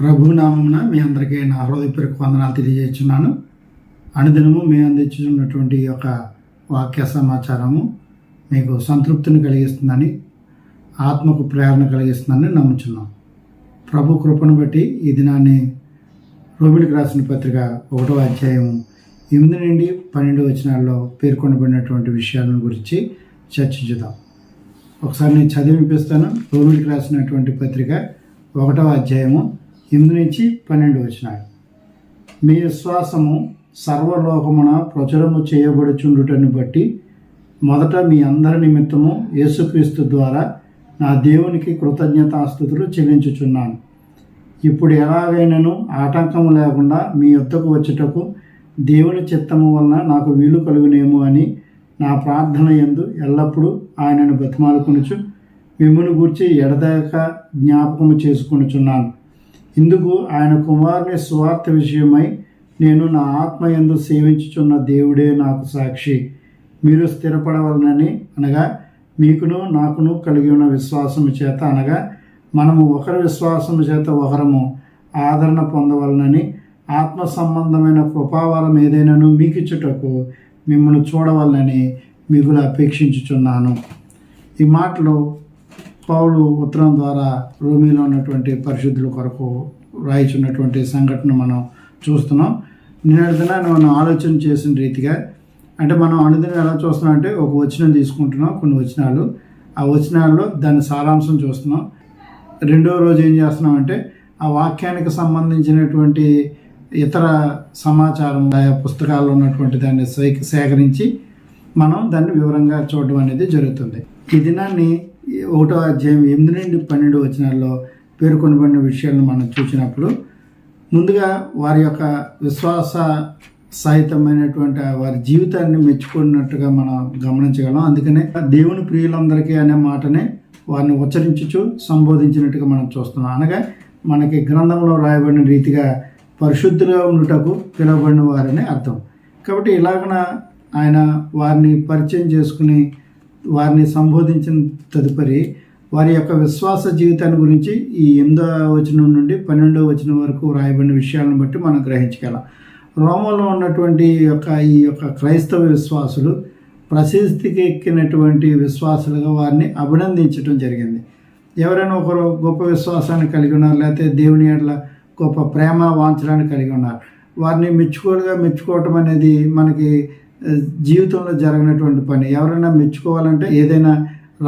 ప్రభు నామమున మీ అందరికీ నా హృదయపూర్వక వందనాలు తెలియజేస్తున్నాను. అనుదినము మీ అందించున్నటువంటి యొక్క వాక్య సమాచారము మీకు సంతృప్తిని కలిగిస్తుందని ఆత్మకు ప్రేరణ కలిగిస్తుందని నమ్ముచున్నాం. ప్రభు కృపను బట్టి ఈ దినాన్ని రోమిడికి రాసిన పత్రిక ఒకటో అధ్యాయం ఎనిమిది నుండి పన్నెండు వచనాల్లో పేర్కొనబడినటువంటి విషయాలను గురించి చర్చించుదాం. ఒకసారి నేను చదివిపిస్తాను. రోమిడికి రాసినటువంటి పత్రిక ఒకటవ అధ్యాయము ఎనిమిది నుంచి పన్నెండు వచ్చినాయి. మీ విశ్వాసము సర్వలోకమున ప్రచురము చేయబడుచుండుటను బట్టి మొదట మీ అందరి నిమిత్తము యేసుక్రీస్తు ద్వారా నా దేవునికి కృతజ్ఞతాస్థుతులు చెల్లించుచున్నాను. ఇప్పుడు ఎలాగైనాను ఆటంకము లేకుండా మీ యొద్దకు వచ్చుటకు దేవుని చిత్తము వలన నాకు వీలు కలుగునేమో అని నా ప్రార్థన ఎందు ఎల్లప్పుడూ ఆయనను బతిమాలుకొనుచు మిమ్మల్ని గూర్చి ఎడదాక జ్ఞాపకము చేసుకొనుచున్నాను. ఇందుకు ఆయన కుమారుని స్వార్థ విషయమై నేను నా ఆత్మ ఎందు సేవించుచున్న దేవుడే నాకు సాక్షి. మీరు స్థిరపడవలనని అనగా మీకును నాకును కలిగి ఉన్న విశ్వాసము చేత అనగా మనము ఒకరి విశ్వాసము చేత ఒకరము ఆదరణ పొందవలనని ఆత్మ సంబంధమైన కృపావరం ఏదైనాను మీకు ఇచ్చుటకు మిమ్మల్ని చూడవలనని మిగులు అపేక్షించుచున్నాను. ఈ మాటలు పౌలు ఉత్తరం ద్వారా రోమిలో ఉన్నటువంటి పరిశుద్ధుల కొరకు రాయిచున్నటువంటి సంఘటన మనం చూస్తున్నాం. నిన్నటి దినాన్ని మనం ఆలోచన చేసిన రీతిగా అంటే మనం అనుదినం ఎలా చూస్తున్నాం అంటే ఒక వచనం తీసుకుంటున్నాం కొన్ని వచనాలు. ఆ వచనాల్లో దాని సారాంశం చూస్తున్నాం. రెండో రోజు ఏం చేస్తున్నాం అంటే ఆ వాక్యానికి సంబంధించినటువంటి ఇతర సమాచారం పుస్తకాల్లో ఉన్నటువంటి దాన్ని సే- సేకరించి మనం దాన్ని వివరంగా చూడడం అనేది జరుగుతుంది. ఈ దినాన్ని ఒకటో అధ్యాయం ఎనిమిది నుండి పన్నెండు వచనాల్లో పేర్కొనబడిన విషయాలను మనం చూసినప్పుడు ముందుగా వారి యొక్క విశ్వాస సహితమైనటువంటి వారి జీవితాన్ని మెచ్చుకున్నట్టుగా మనం గమనించగలం. అందుకనే దేవుని ప్రియులందరికీ అనే మాటనే వారిని ఉచ్చరించుచు సంబోధించినట్టుగా మనం చూస్తున్నాం. అనగా మనకి గ్రంథంలో రాయబడిన రీతిగా పరిశుద్ధులుగా ఉండుటకు పిలువబడిన వారని అర్థం. కాబట్టి ఇలాగన ఆయన వారిని పరిచయం చేసుకుని వారిని సంబోధించిన తదుపరి వారి యొక్క విశ్వాస జీవితాన్ని గురించి ఈ ఎనిమిదో వచనం నుండి పన్నెండో వచనం వరకు రాయబడిన విషయాలను బట్టి మనం గ్రహించగలం. రోమంలో ఉన్నటువంటి యొక్క ఈ యొక్క క్రైస్తవ విశ్వాసులు ప్రసిద్ధికి ఎక్కినటువంటి విశ్వాసులుగా వారిని అభినందించడం జరిగింది. ఎవరైనా ఒకరు గొప్ప విశ్వాసాన్ని కలిగి ఉన్నారు లేకపోతే దేవుని ఎడల గొప్ప ప్రేమ వాంఛనాన్ని కలిగి ఉన్నారు. వారిని మెచ్చుకోలుగా మెచ్చుకోవటం అనేది మనకి జీవితంలో జరగనటువంటి పని. ఎవరైనా మెచ్చుకోవాలంటే ఏదైనా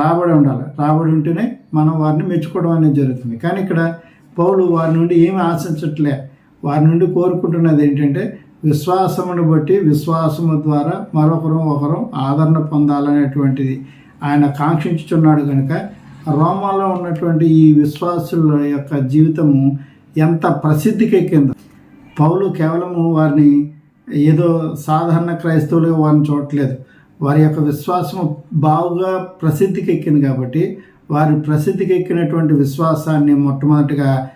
రాబడి ఉండాలి. రాబడి ఉంటేనే మనం వారిని మెచ్చుకోవడం అనేది జరుగుతుంది. కానీ ఇక్కడ పౌలు వారి నుండి ఏమి ఆశించట్లే. వారి నుండి కోరుకుంటున్నది ఏంటంటే విశ్వాసమును బట్టి విశ్వాసము ద్వారా మరొకరు ఒకరు ఆదరణ పొందాలనేటువంటిది ఆయన కాంక్షించుచున్నాడు కనుక రోమాలో ఉన్నటువంటి ఈ విశ్వాసుల యొక్క జీవితము ఎంత ప్రసిద్ధికి ఎక్కిందో పౌలు కేవలము వారిని ఏదో సాధారణ క్రైస్తవులుగా వారిని చూడట్లేదు. వారి యొక్క విశ్వాసం బావుగా ప్రసిద్ధికి ఎక్కింది కాబట్టి వారి ప్రసిద్ధికి ఎక్కినటువంటి విశ్వాసాన్ని మొట్టమొదటిగా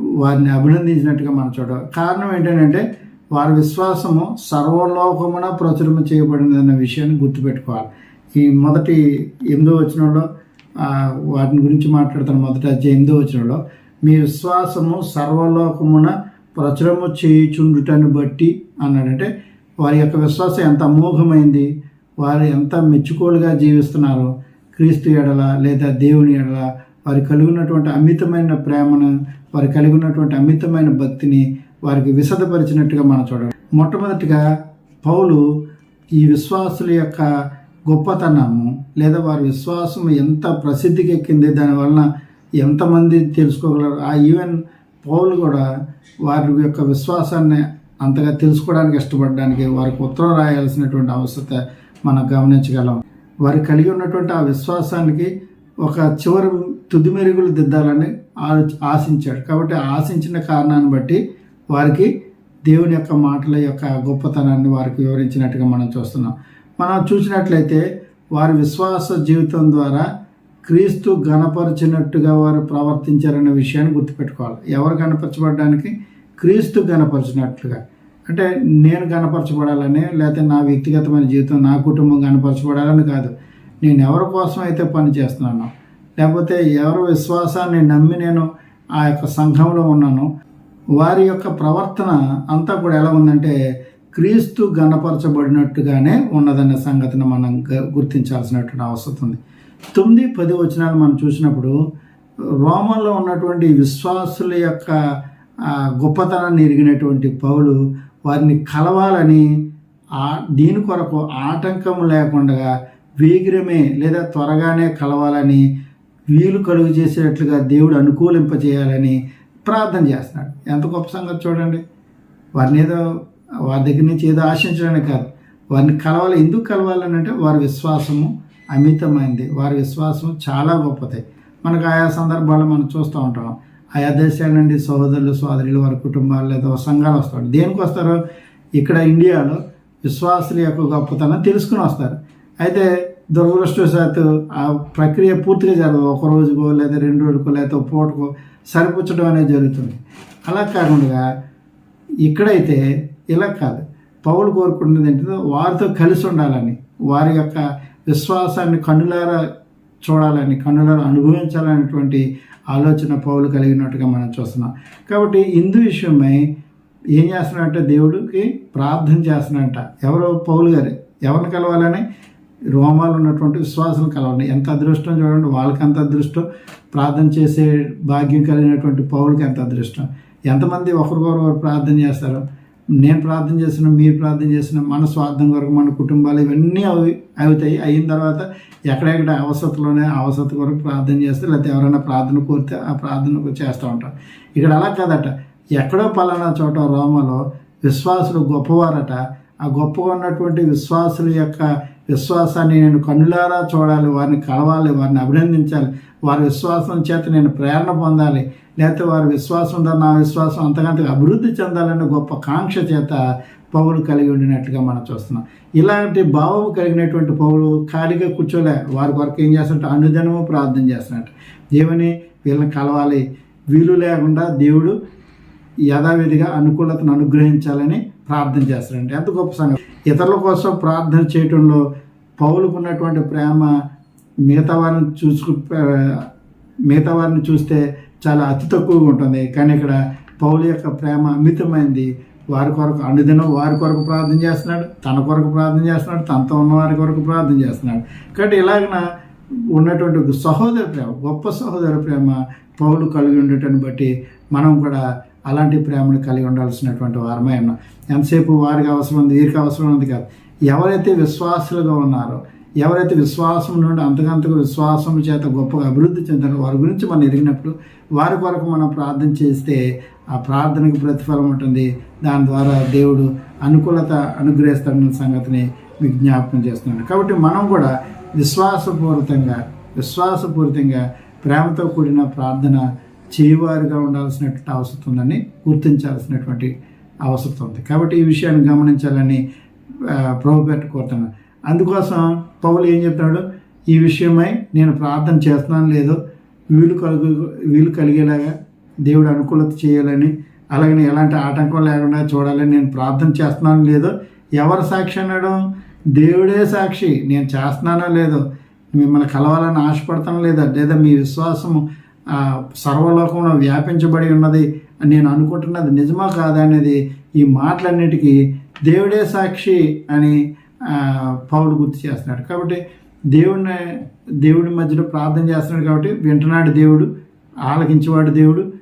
వారిని అభినందించినట్టుగా మనం చూడాలి కారణం ఏంటంటే వారి విశ్వాసము సర్వలోకమున ప్రచురణ చేయబడిందన్న విషయాన్ని గుర్తుపెట్టుకోవాలి. ఈ మొదటి ఎనిమిదో వచనంలో వాటిని గురించి మాట్లాడతాను మొదట ఎనిమిదో వచనంలో మీ విశ్వాసము సర్వలోకమున ప్రచురము చేయుచుండుటను బట్టి అన్నాడంటే వారి యొక్క విశ్వాసం ఎంత అమోఘమైంది వారు ఎంత మెచ్చుకోలుగా జీవిస్తున్నారో క్రీస్తు ఎడల లేదా దేవుని ఎడల వారు కలిగినటువంటి అమితమైన ప్రేమను వారు కలిగి ఉన్నటువంటి అమితమైన భక్తిని వారికి విశదపరిచినట్టుగా మనం చూడాలి మొట్టమొదటిగా పౌలు ఈ విశ్వాసుల యొక్క గొప్పతనము లేదా వారి విశ్వాసం ఎంత ప్రసిద్ధికి ఎక్కింది దానివలన ఎంతమంది తెలుసుకోగలరు ఆ ఈవెన్ పౌలు కూడా వారి యొక్క విశ్వాసాన్ని అంతగా తెలుసుకోవడానికి ఇష్టపడడానికి వారికి ఉత్తరం రాయాల్సినటువంటి అవసరత మనం గమనించగలం. వారు కలిగి ఉన్నటువంటి ఆ విశ్వాసానికి ఒక చివరి తుది మెరుగులు దిద్దాలని ఆలో ఆశించాడు. కాబట్టి ఆశించిన కారణాన్ని బట్టి వారికి దేవుని యొక్క మాటల యొక్క గొప్పతనాన్ని వారికి వివరించినట్టుగా మనం చూస్తున్నాం. మనం చూసినట్లయితే వారి విశ్వాస జీవితం ద్వారా క్రీస్తు గణపరిచినట్టుగా వారు ప్రవర్తించారనే విషయాన్ని గుర్తుపెట్టుకోవాలి. ఎవరు గణపరచబడడానికి క్రీస్తు గణపరిచినట్లుగా. అంటే నేను కనపరచబడాలని లేకపోతే నా వ్యక్తిగతమైన జీవితం నా కుటుంబం గనపరచబడాలని కాదు. నేను ఎవరి కోసం అయితే పని చేస్తున్నానో లేకపోతే ఎవరి విశ్వాసాన్ని నమ్మి నేను ఆ యొక్క సంఘంలో ఉన్నాను వారి యొక్క ప్రవర్తన అంతా కూడా ఎలా ఉందంటే క్రీస్తు గణపరచబడినట్టుగానే ఉన్నదన్న సంగతిని మనం గ- గుర్తించాల్సినటువంటి అవసరం ఉంది. తొమ్మిది పది వచనాలు మనం చూసినప్పుడు రోమంలో ఉన్నటువంటి విశ్వాసుల యొక్క గొప్పతనాన్ని ఎరిగినటువంటి పౌలు వారిని కలవాలని ఆ దీని కొరకు ఆటంకం లేకుండా వేగిరమే లేదా త్వరగానే కలవాలని వీలు కలుగు చేసేటట్లుగా దేవుడు అనుకూలింపజేయాలని ప్రార్థన చేస్తున్నాడు. ఎంత గొప్ప సంగతి చూడండి. వారిని ఏదో వారి దగ్గర నుంచి ఏదో ఆశించడానికి కాదు. వారిని కలవాలి. ఎందుకు కలవాలని అంటే వారి విశ్వాసము అమితమైంది. వారి విశ్వాసం చాలా గొప్పది. మనకు ఆయా సందర్భాల్లో మనం చూస్తూ ఉంటాం. ఆయా దేశాల నుండి సహోదరులు సోదరులు వారి కుటుంబాలు లేదా సంఘాలు వస్తారు. దేనికి వస్తారు? ఇక్కడ ఇండియాలో విశ్వాసుల యొక్క గొప్పతనం తెలుసుకుని వస్తారు. అయితే దురదృష్టవశాత్తు ఆ ప్రక్రియ పూర్తిగా జరగదు. ఒక రోజుకో లేదా రెండు రోజుకో లేదా పూటకో సరిపుచ్చడం అనేది జరుగుతుంది. అలా కాకుండా ఇక్కడైతే ఇలా కాదు. పౌలు కోరుకుంటుంది ఏంటంటే వారితో కలిసి ఉండాలని వారి యొక్క విశ్వాసాన్ని కన్నులారా చూడాలని కన్నులను అనుభవించాలనేటువంటి ఆలోచన పౌలు కలిగినట్టుగా మనం చూస్తున్నాం. కాబట్టి ఇందు విషయమై ఏం చేస్తున్నాడంటే? దేవుడికి ప్రార్థన చేస్తున్నాడంట. ఎవరో? పౌలు గారు. ఎవరిని కలవాలని? రోమాలు ఉన్నటువంటి విశ్వాసం కలవండి ఎంత అదృష్టం చూడండి వాళ్ళకి ఎంత అదృష్టం. ప్రార్థన చేసే భాగ్యం కలిగినటువంటి పౌలకి ఎంత అదృష్టం. ఎంతమంది ఒకరికొకరు ప్రార్థన చేస్తారు? నేను ప్రార్థన చేసిన మీరు ప్రార్థన చేసిన మన స్వార్థం కొరకు మన కుటుంబాలు ఇవన్నీ అవి అవుతాయి. అయిన తర్వాత ఎక్కడెక్కడ అవసరంలోనే అవసరత కొరకు ప్రార్థన చేస్తే లేకపోతే ఎవరైనా ప్రార్థన కోరితే ఆ ప్రార్థన చేస్తూ ఉంటాం ఇక్కడ అలా కాదట. ఎక్కడో పలానా చోట రోమలో విశ్వాసులు గొప్పవారట. ఆ గొప్పగా ఉన్నటువంటి విశ్వాసుల యొక్క విశ్వాసాన్ని నేను కన్నులారా చూడాలి వారిని కలవాలి వారిని అభినందించాలి వారి విశ్వాసం చేత నేను ప్రేరణ పొందాలి లేకపోతే వారి విశ్వాసం ద్వారా నా విశ్వాసం అంతకంతగా అభివృద్ధి చెందాలనే గొప్ప కాంక్ష చేత పౌలు కలిగి ఉండినట్లుగా మనం చూస్తున్నాం. ఇలాంటి భావం కలిగినటువంటి పౌలు ఖాళీగా కూర్చోలే. వారి కొరకు ఏం చేస్తున్నట్టు అనుదినము ప్రార్థన చేస్తున్నట్టు దేవుని వీళ్ళని కలవాలి. వీలు లేకుండా దేవుడు యథావిధిగా అనుకూలతను అనుగ్రహించాలని ప్రార్థన చేస్తారండి ఎంత గొప్ప సంగతి. ఇతరుల కోసం ప్రార్థన చేయటంలో పౌలుకున్నటువంటి ప్రేమ మిగతా వారిని చూసుకు మిగతా వారిని చూస్తే చాలా అతి తక్కువగా ఉంటుంది. కానీ ఇక్కడ పౌలు యొక్క ప్రేమ అమితమైంది. వారి కొరకు అనుదినం వారి కొరకు ప్రార్థన చేస్తున్నాడు. తన కొరకు ప్రార్థన చేస్తున్నాడు. తనతో ఉన్న వారి కొరకు ప్రార్థన చేస్తున్నాడు. కాబట్టి ఇలాగన ఉన్నటువంటి సహోదర ప్రేమ గొప్ప సహోదర ప్రేమ పౌలు కలిగి ఉండటాన్ని బట్టి మనం కూడా అలాంటి ప్రేమను కలిగి ఉండాల్సినటువంటి వారమే ఉన్నాం. ఎంతసేపు వారికి అవసరం ఉంది వీరికి అవసరం ఉంది కాదు. ఎవరైతే విశ్వాసులుగా ఉన్నారో ఎవరైతే విశ్వాసం నుండి అంతకంతకు విశ్వాసం చేత గొప్పగా అభివృద్ధి చెందారో వారి గురించి మనం ఎరిగినప్పుడు వారి కొరకు మనం ప్రార్థన చేస్తే ఆ ప్రార్థనకు ప్రతిఫలం ఉంటుంది. దాని ద్వారా దేవుడు అనుకూలత అనుగ్రహిస్తాడన్న సంగతిని మీకు జ్ఞాపకం చేస్తున్నాడు కాబట్టి మనం కూడా విశ్వాసపూరితంగా విశ్వాసపూరితంగా ప్రేమతో కూడిన ప్రార్థన చేయవారుగా ఉండాల్సినటువంటి అవసరం ఉందని గుర్తించాల్సినటువంటి అవసరం ఉంది. కాబట్టి ఈ విషయాన్ని గమనించాలని ఆ, ప్రభు కోరుతున్నాను. అందుకోసం పౌలు ఏం చెప్తాడు ఈ విషయమై నేను ప్రార్థన చేస్తున్నాను లేదో వీలు కలుగు వీలు కలిగేలాగా దేవుడు అనుకూలత చేయాలని అలాగని ఎలాంటి ఆటంకం లేకుండా చూడాలని నేను ప్రార్థన చేస్తున్నాను లేదో ఎవరు సాక్షి అన్నాడు? దేవుడే సాక్షి. నేను చేస్తున్నానో లేదో మిమ్మల్ని కలవాలని ఆశపడతాం లేదా లేదా మీ విశ్వాసము సర్వలోకంలో వ్యాపించబడి ఉన్నది అని నేను అనుకుంటున్నది నిజమా కాదా అనేది ఈ మాటలన్నిటికీ దేవుడే సాక్షి అని పౌలు గుర్తు చేస్తున్నాడు. కాబట్టి దేవుడిని దేవుడి మధ్యలో ప్రార్థన చేస్తున్నాడు కాబట్టి వింటున్నాడు దేవుడు ఆలకించేవాడు దేవుడు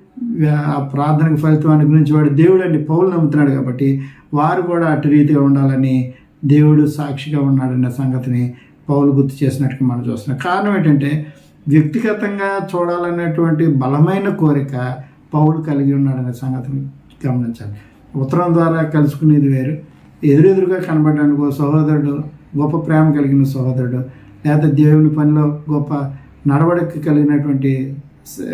ఆ ప్రార్థనకు ఫలితం అనుగ్రహించేవాడు దేవుడు అండి పౌలు నమ్ముతున్నాడు కాబట్టి వారు కూడా అటు రీతిగా ఉండాలని దేవుడు సాక్షిగా ఉన్నాడన్న సంగతిని పౌలు గుర్తు చేసినట్టుగా మనం చూస్తున్నాం. కారణం ఏంటంటే వ్యక్తిగతంగా చూడాలనేటువంటి బలమైన కోరిక పౌలు కలిగి ఉన్నాడనే సంగతిని గమనించాలి. ఉత్తరం ద్వారా కలుసుకునేది వేరు ఎదురెదురుగా కనబడడానికి ఓ సహోదరుడు గొప్ప ప్రేమ కలిగిన సహోదరుడు లేదా దేవుని పనిలో గొప్ప నడవడిక కలిగినటువంటి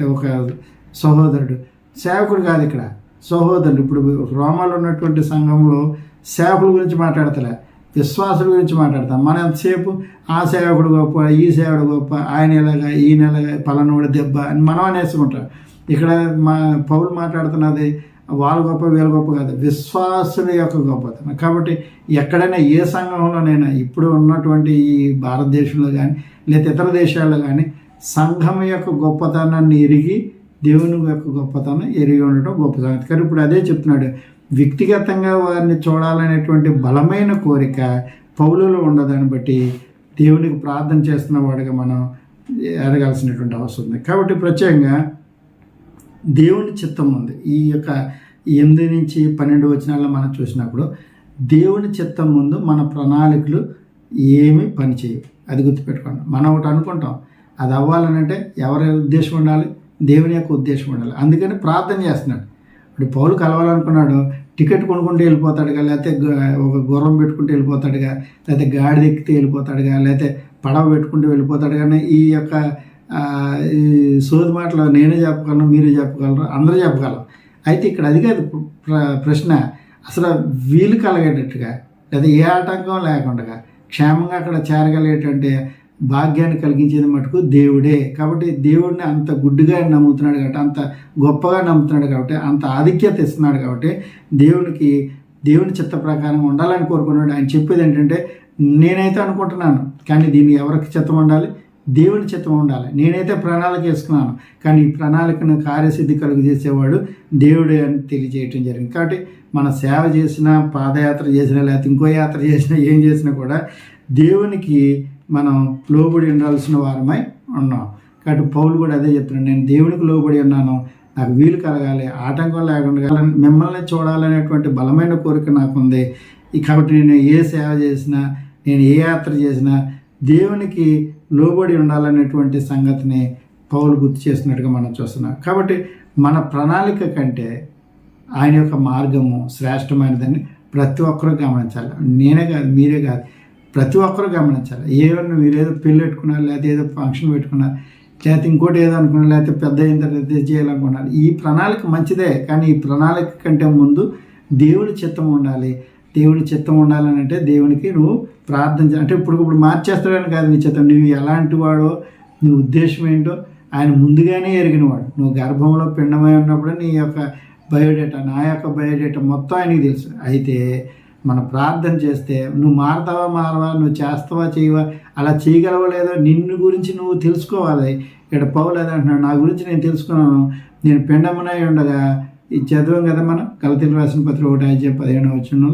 ఒక సహోదరుడు. సేవకుడు కాదు ఇక్కడ. సహోదరుడు. ఇప్పుడు రోమాలో ఉన్నటువంటి సంఘంలో సేవకుల గురించి మాట్లాడతలే. విశ్వాసుల గురించి మాట్లాడతాం. మనం ఎంతసేపు ఆ సేవకుడు గొప్ప ఈ సేవకుడు గొప్ప ఆయన ఎలాగా ఈయన ఎలాగా పలానోడు దెబ్బ అని మనం అనేసుకుంటాం. ఇక్కడ మా పౌలు మాట్లాడుతున్నది వాళ్ళ గొప్ప వీళ్ళ గొప్ప కాదు. విశ్వాసుల యొక్క గొప్పతనం. కాబట్టి ఎక్కడైనా ఏ సంఘంలోనైనా ఇప్పుడు ఉన్నటువంటి ఈ భారతదేశంలో కానీ లేదా ఇతర దేశాల్లో కానీ సంఘం యొక్క గొప్పతనాన్ని ఎరిగి దేవుని యొక్క గొప్పతనం ఎరిగి ఉండటం గొప్ప సంగతి. కానీ ఇప్పుడు అదే చెప్తున్నాడు. వ్యక్తిగతంగా వారిని చూడాలనేటువంటి బలమైన కోరిక పౌలులో ఉండదాన్ని బట్టి దేవునికి ప్రార్థన చేస్తున్న వాడిగా మనం ఎరగాల్సినటువంటి అవసరం ఉంది. కాబట్టి ప్రత్యేకంగా దేవుని చిత్తం ఉంది. ఈ యొక్క ఎనిమిది నుంచి పన్నెండు వచనాల్లో మనం చూసినప్పుడు దేవుని చిత్తం ముందు మన ప్రణాళికలు ఏమీ పనిచేయవు అది గుర్తుపెట్టుకోండి. మనం ఒకటి అనుకుంటాం. అది అవ్వాలనంటే ఎవరి ఉద్దేశం ఉండాలి? దేవుని యొక్క ఉద్దేశం ఉండాలి. అందుకని ప్రార్థన చేస్తున్నాడు. ఇప్పుడు పౌలు కలవాలనుకున్నాడు. టికెట్ కొనుక్కుంటే వెళ్ళిపోతాడుగా లేకపోతే ఒక గుర్రం పెట్టుకుంటే వెళ్ళిపోతాడుగా లేకపోతే గాడి ఎక్కితే వెళ్ళిపోతాడుగా లేకపోతే పడవ పెట్టుకుంటూ వెళ్ళిపోతాడు కానీ ఈ యొక్క ఈ సోది మాటలు నేనే చెప్పగలను మీరు చెప్పగలరు? అందరూ చెప్పగలరు. అయితే ఇక్కడ అది కాదు ప్ర- ప్రశ్న. అసలు వీలు కలగేటట్టుగా లేదా ఏ ఆటంకం లేకుండా క్షేమంగా అక్కడ చేరగలిగేటువంటి భాగ్యాన్ని కలిగించేది మటుకు దేవుడే. కాబట్టి దేవుడిని అంత గుడ్డుగా నమ్ముతున్నాడు కాబట్టి అంత గొప్పగా నమ్ముతున్నాడు కాబట్టి అంత ఆధిక్యత ఇస్తున్నాడు కాబట్టి దేవునికి దేవుని చిత్త ప్రకారం ఉండాలని కోరుకున్నాడు. ఆయన చెప్పేది ఏంటంటే నేనైతే అనుకుంటున్నాను. కానీ దీన్ని ఎవరికి చిత్తం ఉండాలి? దేవుని చిత్తం ఉండాలి. నేనైతే ప్రణాళిక వేసుకున్నాను. కానీ ఈ ప్రణాళికను కార్యసిద్ధి కలుగు చేసేవాడు దేవుడే అని తెలియజేయటం జరిగింది. కాబట్టి మన సేవ చేసినా పాదయాత్ర చేసినా లేకపోతే ఇంకో యాత్ర చేసినా ఏం చేసినా కూడా దేవునికి మనం లోబడి ఉండాల్సిన వారమై ఉన్నాం. కాబట్టి పౌలు కూడా అదే చెప్తున్నాడు. నేను దేవునికి లోబడి ఉన్నాను. నాకు వీలు కలగాలి. ఆటంకం లేకుండా మిమ్మల్ని చూడాలనేటువంటి బలమైన కోరిక నాకు ఉంది కాబట్టి నేను ఏ సేవ చేసినా నేను ఏ యాత్ర చేసినా దేవునికి లోబడి ఉండాలనేటువంటి సంగతిని పౌలు గుర్తు చేసినట్టుగా మనం చూస్తున్నాం. కాబట్టి మన ప్రణాళిక కంటే ఆయన యొక్క మార్గము శ్రేష్టమైనదని ప్రతి ఒక్కరూ గమనించాలి. నేనే కాదు మీరే కాదు. ప్రతి ఒక్కరూ గమనించాలి. ఏమన్నా మీరు ఏదో పెళ్ళి పెట్టుకున్నారు లేకపోతే ఏదో ఫంక్షన్ పెట్టుకున్నారు లేకపోతే ఇంకోటి ఏదో అనుకున్నారు లేకపోతే పెద్ద అయిన తర్వాత ఇది చేయాలనుకున్నారు. ఈ ప్రణాళిక మంచిదే కానీ ఈ ప్రణాళిక కంటే ముందు దేవుడి చిత్తం ఉండాలి. దేవుడి చిత్తం ఉండాలని అంటే దేవునికి నువ్వు ప్రార్థన అంటే ఇప్పుడు ఇప్పుడు మార్చేస్తాడని కాదు నీ చిత్తం. నువ్వు ఎలాంటి వాడో నీ ఉద్దేశం ఏంటో ఆయన ముందుగానే ఎరిగినవాడు. నువ్వు గర్భంలో పిండమై ఉన్నప్పుడు నీ యొక్క బయోడేటా నా యొక్క బయోడేటా మొత్తం ఆయనకి తెలుసు. అయితే మనం ప్రార్థన చేస్తే నువ్వు మారతావా మారవా నువ్వు చేస్తావా చేయవా అలా చేయగలవో లేదో నిన్ను గురించి నువ్వు తెలుసుకోవాలి. ఇక్కడ పోవలేదు అంటున్నాడు నా గురించి నేను తెలుసుకున్నాను. నేను పిండమునై ఉండగా ఈ చదివాం కదా మనం కలతీలు రాసిన పత్రిక ఒకటి ఐదు పదిహేను వచ్చిన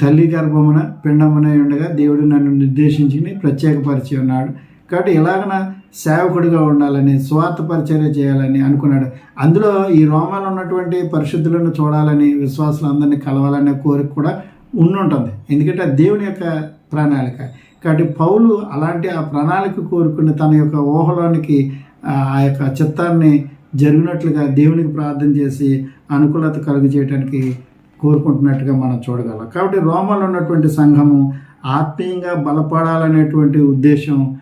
తల్లి గర్భమున పిండమునై ఉండగా దేవుడు నన్ను నిర్దేశించి ప్రత్యేకపరిచి ఉన్నాడు. కాబట్టి ఎలాగన సేవకుడిగా ఉండాలని స్వార్థ పరిచర్య చేయాలని అనుకున్నాడు. అందులో ఈ రోమాలు ఉన్నటువంటి పరిశుద్ధులను చూడాలని విశ్వాసులందరినీ కలవాలనే కోరిక కూడా ఉండుంటుంది. ఎందుకంటే దేవుని యొక్క ప్రణాళిక. కాబట్టి పౌలు అలాంటి ఆ ప్రణాళిక కోరుకుని తన యొక్క ఊహలోనికి ఆ ఆ యొక్క చిత్తాన్ని జరిగినట్లుగా దేవునికి ప్రార్థన చేసి అనుకూలత కలుగు చేయడానికి కోరుకుంటున్నట్టుగా మనం చూడగలం. కాబట్టి రోమాలో ఉన్నటువంటి సంఘము ఆత్మీయంగా బలపడాలనేటువంటి ఉద్దేశం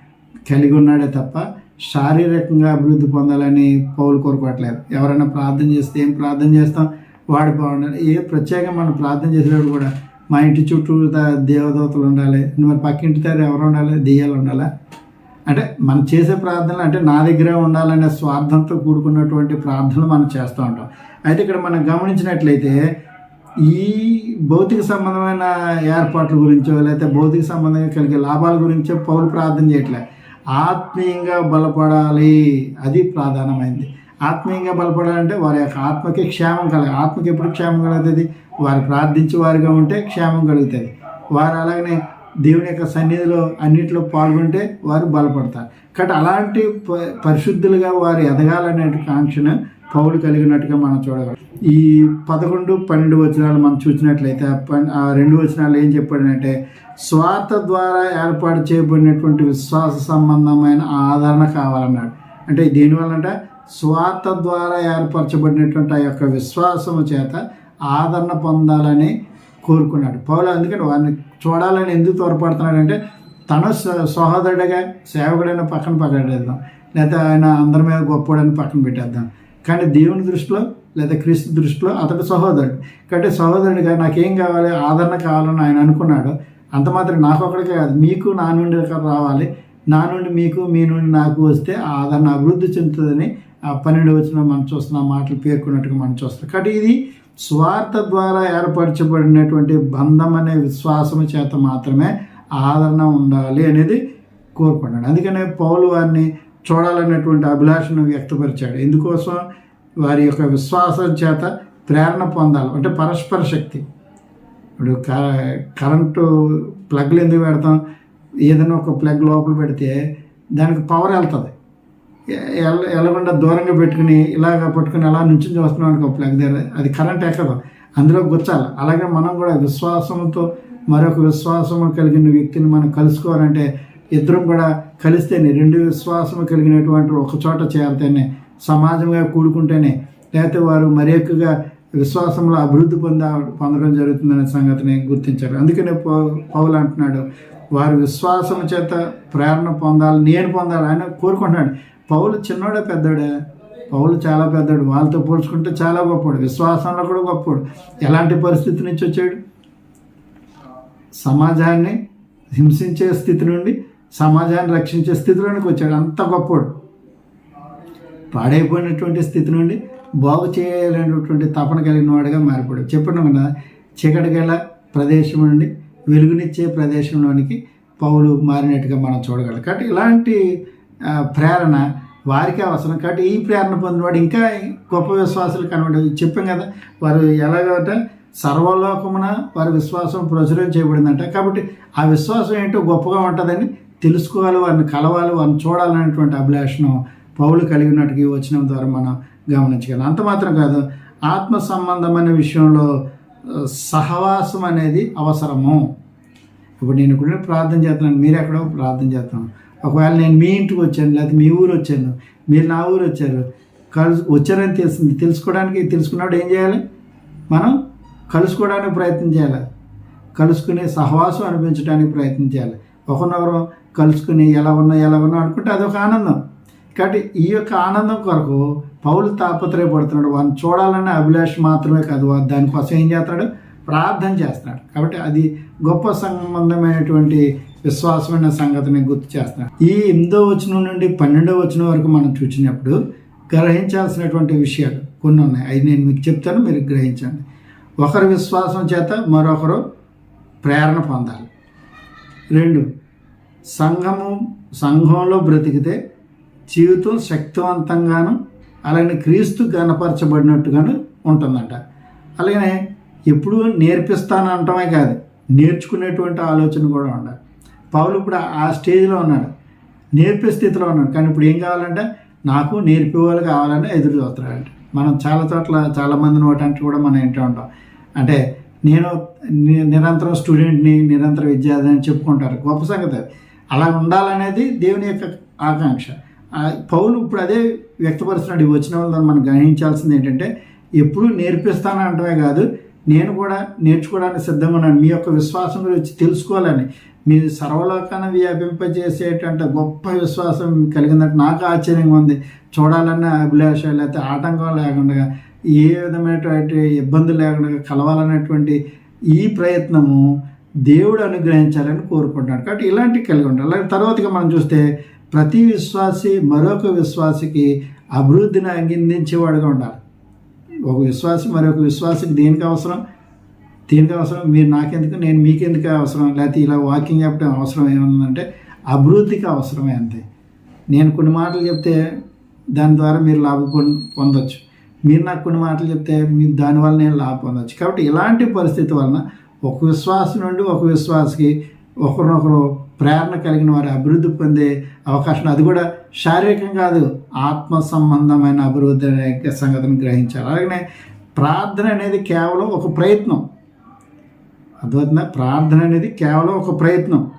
కలిగి ఉన్నాడే తప్ప శారీరకంగా అభివృద్ధి పొందాలని పౌలు కోరుకోవట్లేదు. ఎవరైనా ప్రార్థన చేస్తే ఏం ప్రార్థన చేస్తాం? వాడు బాగుండాలి. ఏ ప్రత్యేకంగా మనం ప్రార్థన చేసేటప్పుడు కూడా మా ఇంటి చుట్టూ దా- దేవదూతలు ఉండాలి. మరి పక్కింటి దగ్గర ఎవరు ఉండాలి? దెయ్యాలు ఉండాలా? అంటే మనం చేసే ప్రార్థనలు అంటే నా దగ్గరే ఉండాలనే స్వార్థంతో కూడుకున్నటువంటి ప్రార్థనలు మనం చేస్తూ ఉంటాం. అయితే ఇక్కడ మనం గమనించినట్లయితే ఈ భౌతిక సంబంధమైన ఏర్పాట్ల గురించో లేకపోతే భౌతిక సంబంధంగా కలిగే లాభాల గురించో పౌరు ప్రార్థన చేయట్లే. ఆత్మీయంగా బలపడాలి అది ప్రధానమైంది ఆత్మీయంగా బలపడాలంటే వారి యొక్క ఆత్మకి క్షేమం కలగాలి. ఆత్మకి ఎప్పుడు క్షేమం కలుగుతుంది? వారు ప్రార్థించే వారిగా ఉంటే క్షేమం కలుగుతుంది. వారు అలాగనే దేవుని యొక్క సన్నిధిలో అన్నిటిలో పాల్గొంటే వారు బలపడతారు. కాబట్టి అలాంటి ప- పరిశుద్ధులుగా వారు ఎదగాలనే కాంక్షను పౌలు కలిగినట్టుగా మనం చూడగలం. ఈ పదకొండు పన్నెండు వచనాలు మనం చూసినట్లయితే ఆ రెండు వచనాలు ఏం చెప్పాడంటే స్వార్థ ద్వారా ఏర్పాటు చేయబడినటువంటి విశ్వాస సంబంధమైన ఆదరణ కావాలన్నాడు. అంటే దేనివల్ల అంటే స్వార్థ ద్వారా ఏర్పరచబడినటువంటి ఆ యొక్క విశ్వాసము చేత ఆదరణ పొందాలని కోరుకున్నాడు. పౌలు అందుకని వారిని చూడాలని ఎందుకు తోడ్పడుతున్నాడంటే తన సహోదరుడిగా సేవకుడైన పక్కన పక్కడేద్దాం లేదా ఆయన అందరి మీద గొప్పడని పక్కన పెట్టేద్దాం. కానీ దేవుని దృష్టిలో లేదా క్రీస్తు దృష్టిలో అతడు సహోదరుడు. కాబట్టి సహోదరుడిగా నాకేం కావాలి? ఆదరణ కావాలని ఆయన అనుకున్నాడు. అంత మాత్రం నాకు ఒకటికే కాదు. మీకు నా నుండి రావాలి. నా నుండి మీకు మీ నుండి నాకు వస్తే ఆదరణ అభివృద్ధి చెందుతుందని ఆ పన్నెండు వచ్చిన మనం చూస్తున్న ఆ మాటలు పేర్కొన్నట్టుగా మనం చూస్తాం కాబట్టి ఇది స్వార్థ ద్వారా ఏర్పరచబడినటువంటి బంధం అనే విశ్వాసం చేత మాత్రమే ఆదరణ ఉండాలి అనేది కోరుకున్నాడు అందుకనే పౌలు వారిని చూడాలనేటువంటి అభిలాషను వ్యక్తపరిచాడు. ఎందుకోసం వారి యొక్క విశ్వాసం చేత ప్రేరణ పొందాలి. అంటే పరస్పర శక్తి. ఇప్పుడు క- కరెంటు ప్లగ్లు ఎందుకు పెడతాం? ఏదైనా ఒక ప్లగ్ లోపల పెడితే దానికి పవర్ వెళ్తుంది. ఎల ఎలగకుండా దూరంగా పెట్టుకుని ఇలాగ పట్టుకుని అలా నుంచి చూస్తున్నాం అనుకో ప్లగ్ దగ్గర. అది కరెంట్ ఎక్కదు. అందులో గుచ్చాలి. అలాగే మనం కూడా విశ్వాసంతో మరొక విశ్వాసము కలిగిన వ్యక్తిని మనం కలుసుకోవాలంటే ఇద్దరం కూడా కలిస్తేనే రెండు విశ్వాసం కలిగినటువంటి ఒక చోట చేరితేనే సమాజంగా కూడుకుంటేనే లేకపోతే వారు మరి ఎక్కువగా విశ్వాసంలో అభివృద్ధి పొంద పొందడం జరుగుతుందనే సంగతిని గుర్తించారు. అందుకనే పౌ- పౌలు అంటున్నాడు వారు విశ్వాసం చేత ప్రేరణ పొందాలి నేను పొందాలి ఆయన కోరుకుంటున్నాడు. పౌలు చిన్నోడే పెద్దోడే? పౌలు చాలా పెద్దోడు. వాళ్ళతో పోల్చుకుంటే చాలా గొప్పవాడు. విశ్వాసంలో కూడా గొప్పవాడు. ఎలాంటి పరిస్థితి నుంచి వచ్చాడు? సమాజాన్ని హింసించే స్థితి నుండి సమాజాన్ని రక్షించే స్థితిలోనికి వచ్చాడు. అంత గొప్పవాడు పాడైపోయినటువంటి స్థితి నుండి బాగు చేయాలనేటువంటి తపన కలిగిన వాడిగా మారిపోయాడు. చెప్పడం కదా చీకటి గల ప్రదేశం నుండి వెలుగునిచ్చే ప్రదేశంలోనికి పౌలు మారినట్టుగా మనం చూడగలం. కాబట్టి ఇలాంటి ప్రేరణ వారికి అవసరం. కాబట్టి ఈ ప్రేరణ పొందినవాడు ఇంకా గొప్ప విశ్వాసాలు కనబడి చెప్పాం కదా వారు ఎలాగంటే సర్వలోకమున వారి విశ్వాసం ప్రచురం చేయబడిందంట. కాబట్టి ఆ విశ్వాసం ఏంటో గొప్పగా ఉంటుందని తెలుసుకోవాలి వారిని కలవాలి వారిని చూడాలనేటువంటి అభిలాషను పౌలు కలిగి ఉన్నట్టుగా వచ్చిన ద్వారా మనం గమనించగలం. అంత మాత్రం కాదు ఆత్మ సంబంధమైన విషయంలో సహవాసం అనేది అవసరము. ఇప్పుడు నేను ఇప్పుడు ప్రార్థన చేస్తున్నాను మీరు ఎక్కడో ప్రార్థన చేస్తున్నాను ఒకవేళ నేను మీ ఇంటికి వచ్చాను లేకపోతే మీ ఊరు వచ్చాను మీరు నా ఊరు వచ్చారు కలుసు వచ్చారని తెలిసింది తెలుసుకోవడానికి తెలుసుకున్నప్పుడు ఏం చేయాలి? మనం కలుసుకోవడానికి ప్రయత్నం చేయాలి. కలుసుకునే సహవాసం అనిపించడానికి ప్రయత్నం చేయాలి. ఒకరినొకరు కలుసుకుని ఎలా ఉన్నా ఎలా ఉన్నా అనుకుంటే అదొక ఆనందం. కాబట్టి ఈ యొక్క ఆనందం కొరకు పౌలు తాపత్రయపడుతున్నాడు. వాడిని చూడాలనే అభిలాష మాత్రమే కాదు దానికోసం ఏం చేస్తాడు? ప్రార్థన చేస్తున్నాడు. కాబట్టి అది గొప్ప సంబంధమైనటువంటి విశ్వాసమైన సంగతిని గుర్తు చేస్తున్నాడు. ఈ ఎనిమిదో వచనం నుండి పన్నెండో వచనం వరకు మనం చూసినప్పుడు గ్రహించాల్సినటువంటి విషయాలు కొన్ని ఉన్నాయి. అవి నేను మీకు చెప్తాను మీరు గ్రహించండి. ఒకరి విశ్వాసం చేత మరొకరు ప్రేరణ పొందాలి. రెండు సంఘము సంఘంలో బ్రతికితే జీవితం శక్తివంతంగాను అలాగే క్రీస్తు గనపరచబడినట్టుగాను ఉంటుందంట. అలాగనే ఎప్పుడు నేర్పిస్తాను అంటమే కాదు నేర్చుకునేటువంటి ఆలోచన కూడా ఉండాలి. పౌలు ఇప్పుడు ఆ స్టేజ్లో ఉన్నాడు నేర్పే స్థితిలో ఉన్నాడు. కానీ ఇప్పుడు ఏం కావాలంటే నాకు నేర్పేవాళ్ళు కావాలని ఎదురు చూస్తున్నాడంట. మనం చాలా చోట్ల చాలామంది నోటంటే కూడా మనం ఏంటో ఉంటాం. అంటే నేను నిరంతరం స్టూడెంట్ని నిరంతరం విద్యార్థి అని చెప్పుకుంటారు. గొప్ప సంగతి అలా ఉండాలనేది దేవుని యొక్క ఆకాంక్ష. పౌలు ఇప్పుడు అదే వ్యక్తపరుస్తున్నాడు ఈ వచ్చిన వాళ్ళని మనం గ్రహించాల్సింది ఏంటంటే ఎప్పుడూ నేర్పిస్తాను అంటమే కాదు నేను కూడా నేర్చుకోవడానికి సిద్ధంగా ఉన్నాను మీ యొక్క విశ్వాసం గురించి తెలుసుకోవాలని. మీ సర్వలోకాన్ని వ్యాపింపజేసేటంటే గొప్ప విశ్వాసం కలిగిందంటే నాకు ఆశ్చర్యంగా ఉంది. చూడాలన్న అభిలాష లేకపోతే ఆటంకం లేకుండా ఏ విధమైనటువంటి ఇబ్బంది లేకుండా కలవాలనేటువంటి ఈ ప్రయత్నము దేవుడు అనుగ్రహించాలని కోరుకుంటున్నాడు. కాబట్టి ఇలాంటివి కలిగి ఉండాలి. అలాగే తర్వాతగా మనం చూస్తే ప్రతి విశ్వాసి మరొక విశ్వాసికి అభివృద్ధిని అందించేవాడుగా ఉండాలి. ఒక విశ్వాసి మరొక విశ్వాసికి దేనికి అవసరం? దేనికి అవసరం? మీరు నాకెందుకు? నేను మీకెందుకు అవసరం? లేకపోతే ఇలా వాకింగ్ చెప్పడం అవసరం ఏముందంటే అభివృద్ధికి అవసరమే అంతే. నేను కొన్ని మాటలు చెప్తే దాని ద్వారా మీరు లాభం పొందొచ్చు. మీరు నాకు కొన్ని మాటలు చెప్తే మీ దానివల్ల నేను లాభం పొందొచ్చు. కాబట్టి ఇలాంటి పరిస్థితి వలన ఒక విశ్వాసం నుండి ఒక విశ్వాసకి ఒకరినొకరు ప్రేరణ కలిగిన వారి అభివృద్ధి పొందే అవకాశం. అది కూడా శారీరకం కాదు ఆత్మ సంబంధమైన అభివృద్ధి అనే సంగతిని గ్రహించాలి. అలాగనే ప్రార్థన అనేది కేవలం ఒక ప్రయత్నం. అర్థమవుతుందా? ప్రార్థన అనేది కేవలం ఒక ప్రయత్నం.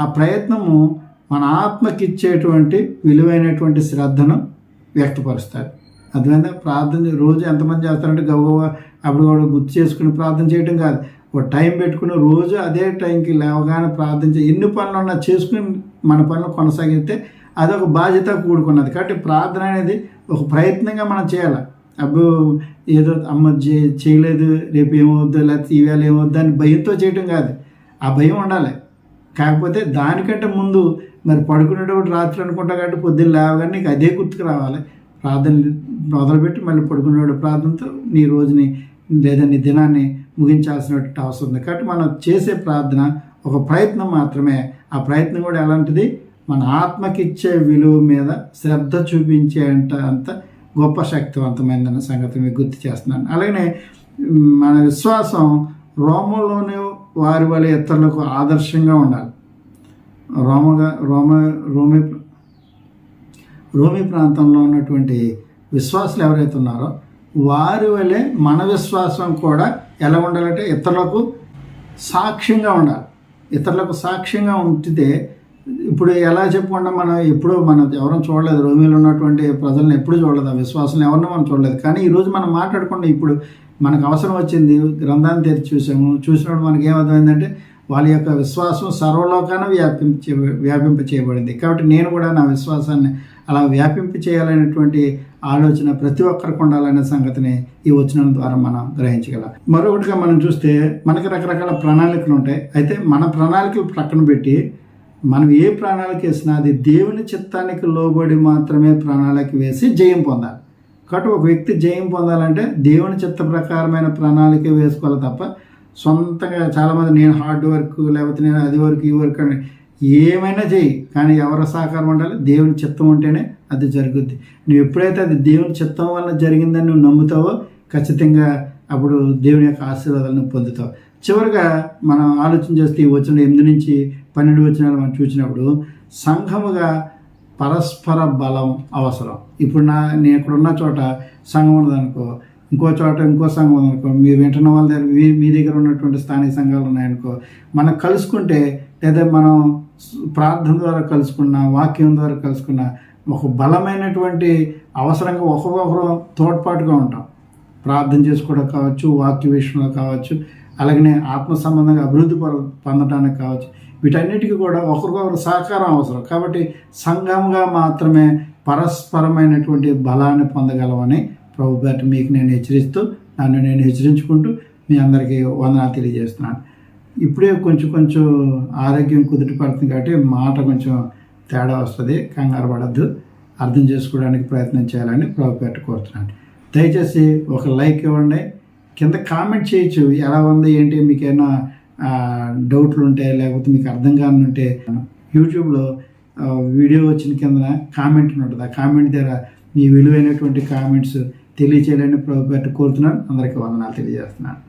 ఆ ప్రయత్నము మన ఆత్మకి ఇచ్చేటువంటి విలువైనటువంటి శ్రద్ధను వ్యక్తపరుస్తారు అర్థమైందా ప్రార్థన రోజు ఎంతమంది చేస్తారంటే గవ్వ అప్పుడు గుర్తు చేసుకుని ప్రార్థన చేయడం కాదు. ఒక టైం పెట్టుకుని రోజు అదే టైంకి లేవగానే ప్రార్థించే ఎన్ని పనులు ఉన్నా చేసుకుని మన పనులు కొనసాగితే అదొక బాధ్యత కూడుకున్నది. కాబట్టి ప్రార్థన అనేది ఒక ప్రయత్నంగా మనం చేయాలి. అబ్బో ఏదో అమ్మ చే- చేయలేదు రేపు ఏమవుద్దో లేకపోతే ఈవేళ ఏమవుద్దో అని భయంతో చేయటం కాదు. ఆ భయం ఉండాలి. కాకపోతే దానికంటే ముందు మరి పడుకునేటప్పుడు రాత్రి అనుకుంటా కాబట్టి పొద్దున్న లేవగానే నీకు అదే గుర్తుకు రావాలి. ప్రార్థన మొదలుపెట్టి మళ్ళీ పడుకునేవాడు ప్రార్థనతో నీ రోజుని లేదా నీ దినాన్ని ముగించాల్సినటువంటి అవసరం ఉంది. కాబట్టి మనం చేసే ప్రార్థన ఒక ప్రయత్నం మాత్రమే. ఆ ప్రయత్నం కూడా ఎలాంటిది? మన ఆత్మకిచ్చే విలువ మీద శ్రద్ధ చూపించే అంట అంత గొప్ప శక్తివంతమైన సంగతి మీకు గుర్తు చేస్తున్నాను. అలాగనే మన విశ్వాసం రోమంలోని వారి వలె ఇతరులకు ఆదర్శంగా ఉండాలి. రోమగా రోమ రోమి రోమి ప్రాంతంలో ఉన్నటువంటి విశ్వాసులు ఎవరైతే ఉన్నారో వారి వలె మన విశ్వాసం కూడా ఎలా ఉండాలంటే ఇతరులకు సాక్ష్యంగా ఉండాలి. ఇతరులకు సాక్ష్యంగా ఉంచితే ఇప్పుడు ఎలా చెప్పకుండా మనం ఎప్పుడూ మనం ఎవరూ చూడలేదు. రోమిలో ఉన్నటువంటి ప్రజలను ఎప్పుడు చూడలేదు. ఆ విశ్వాసం ఎవరిని మనం చూడలేదు. కానీ ఈరోజు మనం మాట్లాడుకుంటే ఇప్పుడు మనకు అవసరం వచ్చింది గ్రంథాన్ని తెరిచి చూసాము. చూసినప్పుడు మనకి ఏమర్థమైందంటే వాళ్ళ యొక్క విశ్వాసం సర్వలోకాన వ్యాపించ వ్యాపింప చేయబడింది కాబట్టి నేను కూడా నా విశ్వాసాన్ని అలా వ్యాపింప చేయాలనేటువంటి ఆలోచన ప్రతి ఒక్కరికి ఉండాలనే సంగతిని ఈ వచనం ద్వారా మనం గ్రహించగలం. మరొకటిగా మనం చూస్తే మనకి రకరకాల ప్రణాళికలు ఉంటాయి. అయితే మన ప్రణాళికలు ప్రక్కన పెట్టి మనం ఏ ప్రణాళిక వేసినా అది దేవుని చిత్తానికి లోబడి మాత్రమే ప్రణాళిక వేసి జయం పొందాలి. కాబట్టి ఒక వ్యక్తి జయం పొందాలంటే దేవుని చిత్త ప్రకారమైన ప్రణాళిక వేసుకోవాలి తప్ప సొంతంగా చాలామంది నేను హార్డ్ వర్క్ లేకపోతే నేను అది వర్క్ ఈ వర్క్ అని ఏమైనా చేయి కానీ ఎవరి సహకారం ఉండాలి? దేవుని చిత్తం ఉంటేనే అది జరుగుద్ది. నువ్వు ఎప్పుడైతే అది దేవుని చిత్తం వల్ల జరిగిందని నువ్వు నమ్ముతావో ఖచ్చితంగా అప్పుడు దేవుని యొక్క ఆశీర్వాదాలను పొందుతావు. చివరిగా మనం ఆలోచన చేస్తే ఈ వచ్చిన ఎనిమిది నుంచి పన్నెండు వచ్చినాలు మనం చూసినప్పుడు సంఘముగా పరస్పర బలం అవసరం. ఇప్పుడు నా నేను ఇక్కడ ఉన్న చోట సంఘం ఉన్నదనుకో ఇంకో చోట ఇంకో సంఘం ఉందనుకో మీరు వింటున్న వాళ్ళ దగ్గర మీ మీ దగ్గర ఉన్నటువంటి స్థానిక సంఘాలు ఉన్నాయనుకో మనం కలుసుకుంటే లేదా మనం ప్రార్థన ద్వారా కలుసుకున్న వాక్యం ద్వారా కలుసుకున్న ఒక బలమైనటువంటి అవసరంగా ఒకరొకరు తోడ్పాటుగా ఉంటాం. ప్రార్థన చేసుకోవడం కావచ్చు వాక్య విషయంలో కావచ్చు అలాగనే ఆత్మ సంబంధంగా అభివృద్ధి పొందడానికి కావచ్చు. వీటన్నిటికీ కూడా ఒకరికొకరు సహకారం అవసరం. కాబట్టి సంఘంగా మాత్రమే పరస్పరమైనటువంటి బలాన్ని పొందగలమని ప్రభు మీకు నేను హెచ్చరిస్తూ నన్ను నేను హెచ్చరించుకుంటూ మీ అందరికీ వందనాలు తెలియజేస్తున్నాను. ఇప్పుడే కొంచెం కొంచెం ఆరోగ్యం కుదుట పడుతుంది కాబట్టి మాట కొంచెం తేడా వస్తుంది కంగారు పడద్దు. అర్థం చేసుకోవడానికి ప్రయత్నం చేయాలని ప్రభుపేట కోరుతున్నాను. దయచేసి ఒక లైక్ ఇవ్వండి. కింద కామెంట్ చేయొచ్చు ఎలా ఉంది ఏంటి మీకు ఏమైనా డౌట్లు ఉంటే లేకపోతే మీకు అర్థం కాని ఉంటే యూట్యూబ్లో వీడియో వచ్చిన కింద కామెంట్ ఉంటుంది. ఆ కామెంట్ దగ్గర మీ విలువైనటువంటి కామెంట్స్ తెలియచేయాలని ప్రభు కోరుతున్నాను. అందరికీ వందనాలు తెలియజేస్తున్నాను.